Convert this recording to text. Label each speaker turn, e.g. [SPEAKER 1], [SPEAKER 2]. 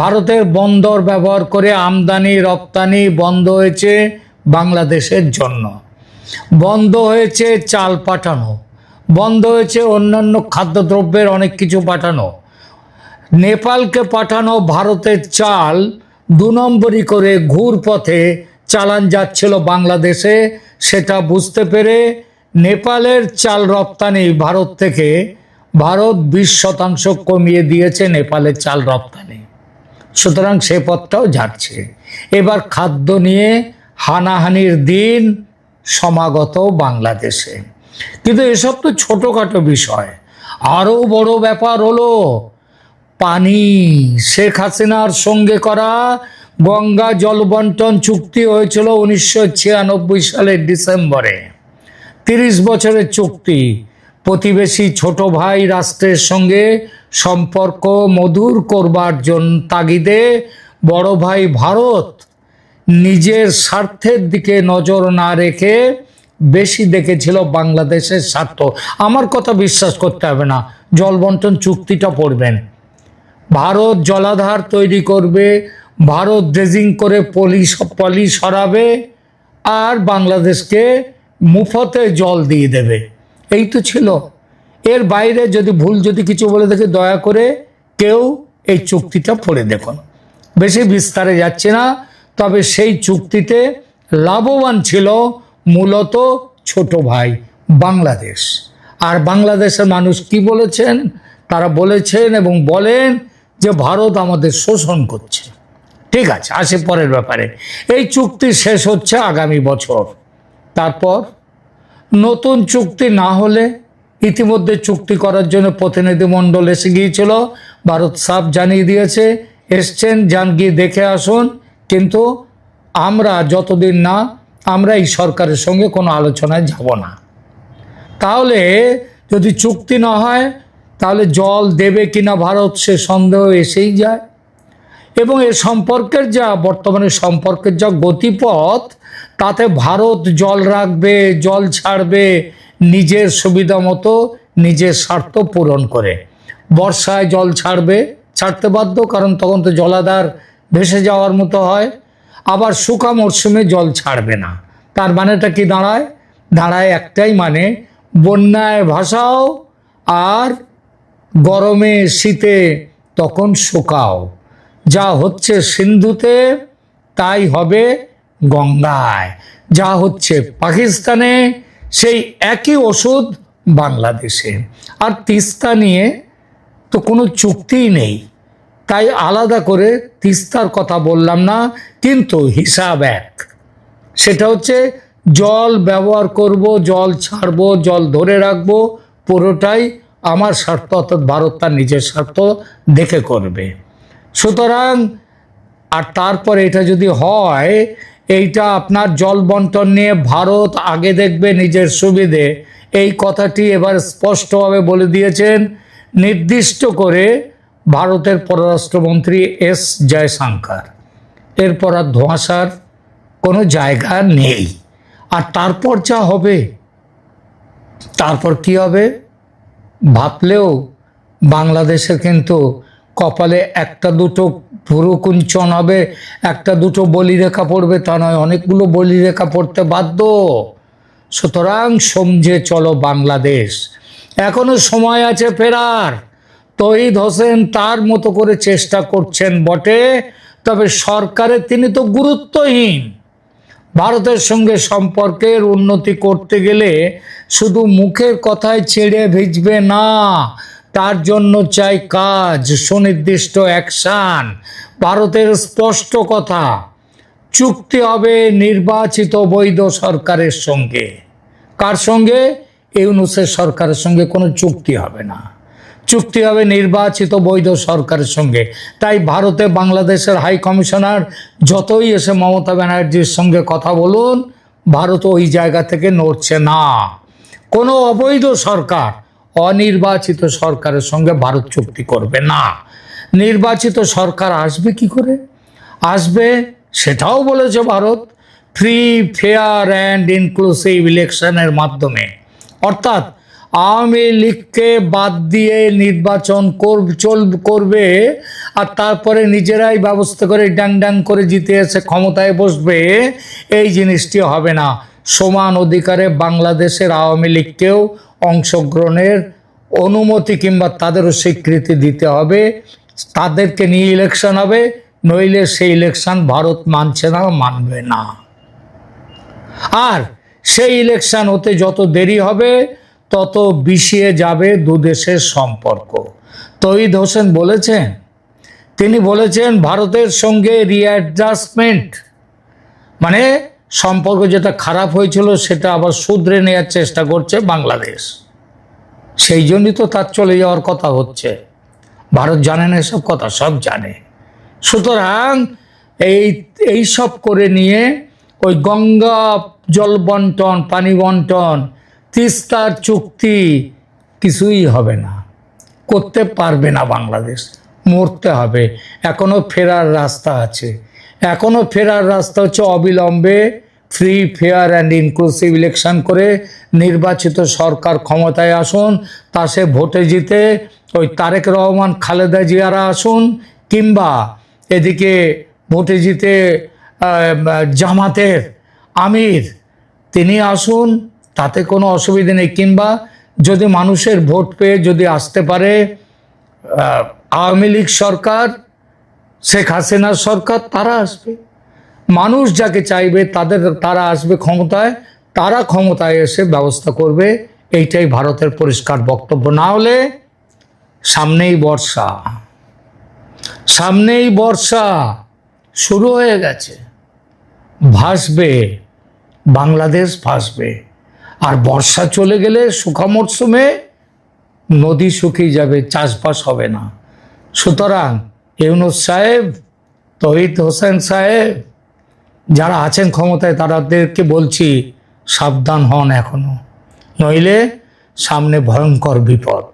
[SPEAKER 1] ভারতের বন্দর ব্যবহার করে আমদানি, রপ্তানি বন্ধ হয়েছে বাংলাদেশের জন্য। বন্ধ হয়েছে চাল পাঠানো। বন্ধ হয়েছে অন্যান্য খাদ্যদ্রব্যের অনেক কিছু পাঠানো। নেপালকে পাঠানো ভারতের চাল দু নম্বরই করে ঘুর পথে চালান যাচ্ছিল বাংলাদেশে। সেটা বুঝতে পেরে নেপালের চাল রপ্তানি ভারত থেকে ভারত বিশ শতাংশ কমিয়ে দিয়েছে নেপালের চাল রপ্তানি। সুতরাং সে পথটাও যাচ্ছে। এবার খাদ্য নিয়ে হানাহানির দিন সমাগত বাংলাদেশে। কিন্তু এসব তো ছোটোখাটো বিষয়। আরও বড় ব্যাপার হলো, পানি, শেখ হাসিনার সঙ্গে করা গঙ্গা জলবন্টন চুক্তি হয়েছিল উনিশশো ছিয়ানব্বই সালের ডিসেম্বরে। তিরিশ বছরের চুক্তি। প্রতিবেশী ছোট ভাই রাষ্ট্রের সঙ্গে সম্পর্ক মধুর করবার জন্য তাগিদে, বড় ভাই ভারত, নিজের স্বার্থের দিকে নজর না রেখে বেশি দেখেছিল বাংলাদেশের স্বার্থ। আমার কথা বিশ্বাস করতে হবে না, জলবন্টন চুক্তিটা পড়বেন। ভারত জলাধার তৈরি করবে, ভারত ড্রেজিং করে পলি পলি সরাবে, আর বাংলাদেশকে মুফতে জল দিয়ে দেবে। এই তো ছিল এর বাইরে যদি ভুল যদি কিছু বলে থাকে, দয়া করে কেউ এই চুক্তিটা পড়ে দেখুন। বেশি বিস্তারে যাচ্ছে না, তবে সেই চুক্তিতে লাভবান ছিল মূলত ছোট ভাই বাংলাদেশ। আর বাংলাদেশের মানুষ কি বলেছেন? তারা বলেছেন এবং বলেন যে ভারত আমাদের শোষণ করছে। ঠিক আছে, আসে পরের ব্যাপারে। এই চুক্তি শেষ হচ্ছে আগামী বছর। তারপর নতুন চুক্তি না হলে ইতিমধ্যে চুক্তি করার জন্য প্রতিনিধি মণ্ডল এসে গিয়েছিল। ভারত সাফ জানিয়ে দিয়েছে, এসছেন যান গিয়ে দেখে আসুন। কিন্তু আমরা যতদিন না, আমরা এই সরকারের সঙ্গে কোনো আলোচনায় যাব না। তাহলে যদি চুক্তি না হয়, তাহলে জল দেবে কিনা ভারত সে সন্দেহ এসেই যায়। এবং এ সম্পর্কের যা, বর্তমানে সম্পর্কের যা গতিপথ, তাতে ভারত জল রাখবে, জল ছাড়বে নিজের সুবিধা মতো নিজের স্বার্থ পূরণ করে। বর্ষায় জল ছাড়বে, ছাড়তে বাধ্য, কারণ তখন তো জলাধার ভেসে যাওয়ার মতো হয়। আবার শুকা মরশুমে জল ছাড়বে না। তার মানেটা কি দাঁড়ায়? দাঁড়ায় একটাই মানে বন্যায় ভাসাও আর গরমে শীতে তখন শুকাও। যা হচ্ছে সিন্ধুতে, তাই হবে গঙ্গায়। যা হচ্ছে পাকিস্তানে সেই একই ওষুধ বাংলাদেশে। আর তিস্তা নিয়ে তো কোনো চুক্তিই নেই। তাই আলাদা করে তিস্তার কথা বললাম না, কিন্তু হিসাব এক। সেটা হচ্ছে জল ব্যবহার করব, জল ছাড়বো, জল ধরে রাখব, পুরোটাই আমার স্বার্থ, অর্থাৎ ভারত তার নিজের স্বার্থ দেখে করবে। সুতরাং, আর তারপর এটা যদি হয় এইটা আপনার জল বন্টন নিয়ে ভারত আগে দেখবে নিজের সুবিধে। এই কথাটি এবার স্পষ্টভাবে বলে দিয়েছেন নির্দিষ্ট করে ভারতের পররাষ্ট্রমন্ত্রী এস জয়শঙ্কর। এরপর আর ধোঁয়াশার কোনো জায়গা নেই। আর তারপর যা হবে, তারপর কি হবে? ভাবলেও বাংলাদেশের কিন্তু কপালে একটা দুটো পুরকুঞ্চন হবে, একটা দুটো বলিরেখা পড়বে, তা নয়, অনেকগুলো বলিরেখা পড়তে বাধ্য। সুতরাং সমঝে চলো বাংলাদেশ। এখনও সময় আছে ফেরার। তহিদ হোসেন তার মতো করে চেষ্টা করছেন বটে, তবে সরকারে তিনি তো গুরুত্বহীন। ভারতের সঙ্গে সম্পর্কের উন্নতি করতে গেলে শুধু মুখের কথায় ছেড়ে ভিজবে না তার জন্য চাই কাজ, সুনির্দিষ্ট অ্যাকশান ভারতের স্পষ্ট কথা। চুক্তি হবে নির্বাচিত বৈধ সরকারের সঙ্গে। কার সঙ্গে? ইউনুসের সরকারের সঙ্গে কোনো চুক্তি হবে না। চুক্তি হবে নির্বাচিত বৈধ সরকারের সঙ্গে। তাই ভারতে বাংলাদেশের হাই কমিশনার যতই এসে মমতা ব্যানার্জির সঙ্গে কথা বলুন, ভারত ওই জায়গা থেকে নড়ছে না। কোনো অবৈধ সরকার অনির্বাচিত সরকারের সঙ্গে ভারত চুক্তি করবে না। নির্বাচিত সরকার আসবে কি করে? আসবে সেটাও বলেছে Bharat free fair and inclusive ইলেকশনের মাধ্যমে। অর্থাৎ আওয়ামী লীগকে বাদ দিয়ে নির্বাচন চল, করবে আর তারপরে নিজেরাই ব্যবস্থা করে ড্যাং ড্যাং করে জিতে এসে ক্ষমতায় বসবে, এই জিনিসটি হবে না। সমান অধিকারে বাংলাদেশের আওয়ামী লীগকেও অংশগ্রহণের অনুমতি কিংবা তাদেরও স্বীকৃতি দিতে হবে। তাদেরকে নিয়ে ইলেকশন হবে, নইলে সেই ইলেকশন ভারত মানছে না, মানবে না। আর সেই ইলেকশন হতে যত দেরি হবে, তত বিষিয়ে যাবে দু দেশের সম্পর্ক। তহিদ হোসেন বলেছেন, তিনি বলেছেন, ভারতের সঙ্গে রিঅ্যাডজাস্টমেন্ট মানে সম্পর্ক যেটা খারাপ হয়েছিল সেটা আবার শুধরে নেওয়ার চেষ্টা করছে বাংলাদেশ। সেই জন্যই তো তার চলে যাওয়ার কথা হচ্ছে। ভারত জানে না এসব কথা, সব জানে। সুতরাং এই এই সব করে নিয়ে ওই গঙ্গা জল বন্টন, পানি বন্টন তিস্তার চুক্তি কিছুই হবে না। করতে পারবে না বাংলাদেশ। মরতে হবে। এখনও ফেরার রাস্তা আছে। এখনও ফেরার রাস্তা হচ্ছে অবিলম্বে free fair and inclusive election করে নির্বাচিত সরকার ক্ষমতায় আসুন, তা সে ভোটে জিতে ওই তারেক রহমান, খালেদা জিয়ারা আসুন, কিংবা এদিকে ভোটে জিতে জামাতের আমির তিনি আসুন, তাতে কোনো অসুবিধে নেই, কিংবা যদি মানুষের ভোট পেয়ে যদি আসতে পারে আওয়ামী লীগ সরকার শেখ হাসিনার সরকার, তারা আসবে। মানুষ যাকে চাইবে, তাদের, তারা আসবে ক্ষমতায়, তারা ক্ষমতায় এসে ব্যবস্থা করবে। এইটাই ভারতের পরিষ্কার বক্তব্য। না হলে সামনেই বর্ষা। সামনেই বর্ষা শুরু হয়ে গেছে। ভাসবে। বাংলাদেশ ভাসবে। আর বর্ষা চলে গেলে শুকা মরশুমে নদী শুকিয়ে যাবে, চাষবাস হবে না। সুতরাং ইউনুস সাহেব, তহিদ হোসেন সাহেব, যারা আছেন ক্ষমতায় তাদেরকে বলছি সাবধান হন এখনও নইলে সামনে ভয়ঙ্কর বিপদ।